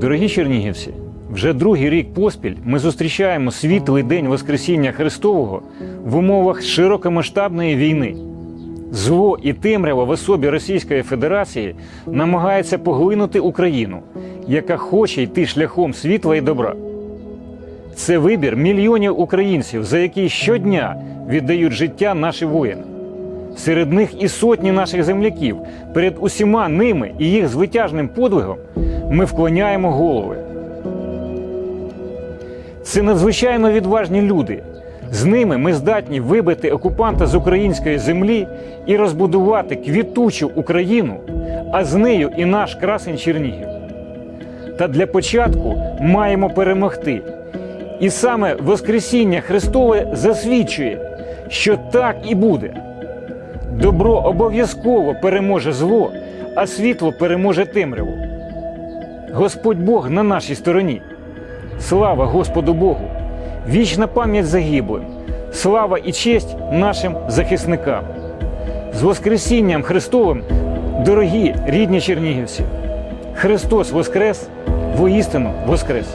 Дорогі чернігівці, вже другий рік поспіль ми зустрічаємо світлий день Воскресіння Христового в умовах широкомасштабної війни. Зло і темрява в особі Російської Федерації намагається поглинути Україну, яка хоче йти шляхом світла і добра. Це вибір мільйонів українців, за які щодня віддають життя наші воїни. Серед них і сотні наших земляків. Перед усіма ними і їх звитяжним подвигом ми вклоняємо голови. Це надзвичайно відважні люди. З ними ми здатні вибити окупанта з української землі і розбудувати квітучу Україну, а з нею і наш красень Чернігів. Та для початку маємо перемогти. І саме Воскресіння Христове засвідчує, що так і буде. Добро обов'язково переможе зло, а світло переможе темряву. Господь Бог на нашій стороні. Слава Господу Богу! Вічна пам'ять загиблим, слава і честь нашим захисникам. З Воскресінням Христовим, дорогі рідні чернігівці! Христос Воскрес, воістину Воскрес!